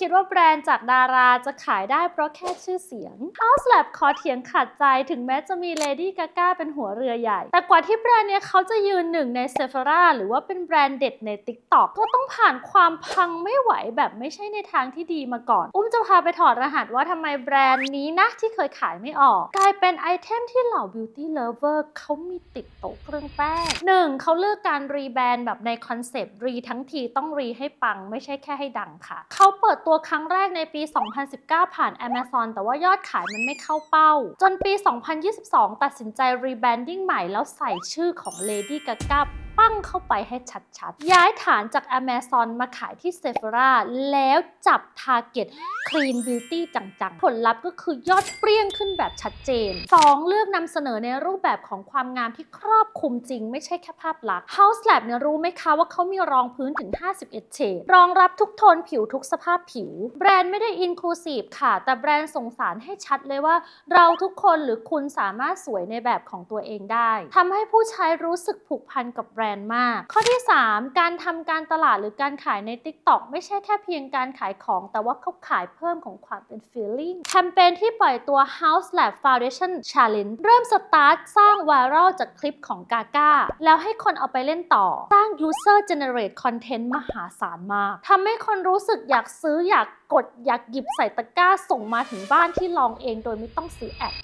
คิดว่าแบรนด์จากดาราจะขายได้เพราะแค่ชื่อเสียง House Lab ขอเถียงขัดใจถึงแม้จะมี Lady Gaga เป็นหัวเรือใหญ่ แต่กว่าที่แบรนด์เนี้ยเขาจะยืนหนึ่งใน Sephora หรือว่าเป็นแบรนด์เด็ดใน TikTok ก็ต้องผ่านความพังไม่ไหวแบบไม่ใช่ในทางที่ดีมาก่อน อุ้มจะพาไปถอดรหัสว่าทำไมแบรนด์นี้นะที่เคยขายไม่ออก กลายเป็นไอเทมที่เหล่า Beauty Lover เขามีติดโต๊ะเครื่องแป้งหนึ่งเขาเลือกการรีแบรนด์แบบในคอนเซปต์รีทั้งทีต้องรีให้ปังไม่ใช่แค่ให้ดังค่ะ เขาเปิดตัวครั้งแรกในปี 2019 ผ่าน Amazon แต่ว่ายอดขายมันไม่เข้าเป้า จนปี 2022 ตัดสินใจรีแบรนดิ้งใหม่แล้วใส่ชื่อของ Lady Gaga ปั้งเข้าไปให้ชัดๆ ย้ายฐานจาก Amazon มาขายที่ Sephora แล้วจับ Target Clean Beauty จังๆ ผลลัพธ์ก็คือยอดเปรี้ยงขึ้นแบบชัดเจน 2. เลือกนำเสนอในรูปแบบของความงามที่ครอบคลุมจริง ไม่ใช่แค่ภาพลักษณ์ House Lab เนี่ยรู้ไหมคะว่าเขามีรองพื้นถึง 51 เฉดรองรับทุกโทนผิวทุกสภาพผิว แบรนด์ไม่ได้ Inclusive ค่ะ แต่แบรนด์ส่งสารให้ชัดเลยว่า เราทุกคนหรือคุณสามารถสวยในแบบของตัวเองได้ทำให้ผู้ใช้รู้สึกผูกพันกับแบรนด์มาก ข้อที่ 3 การทำการตลาดหรือการขายใน TikTok ไม่ใช่แค่เพียงการขายของ แต่ว่าเขาขายเพิ่มของความเป็น feeling แคมเปญที่ปล่อยตัว House Lab Foundation Challenge เริ่มสตาร์ทสร้างไวรัลจากคลิปของกาก้าแล้วให้คนเอาไปเล่นต่อ สร้าง user generate content มหาศาลมากทำให้คนรู้สึกอยากซื้ออยากกดอยากหยิบใส่ตะกร้าส่งมาถึงบ้านที่ลองเองโดยไม่ต้องซื้อแอด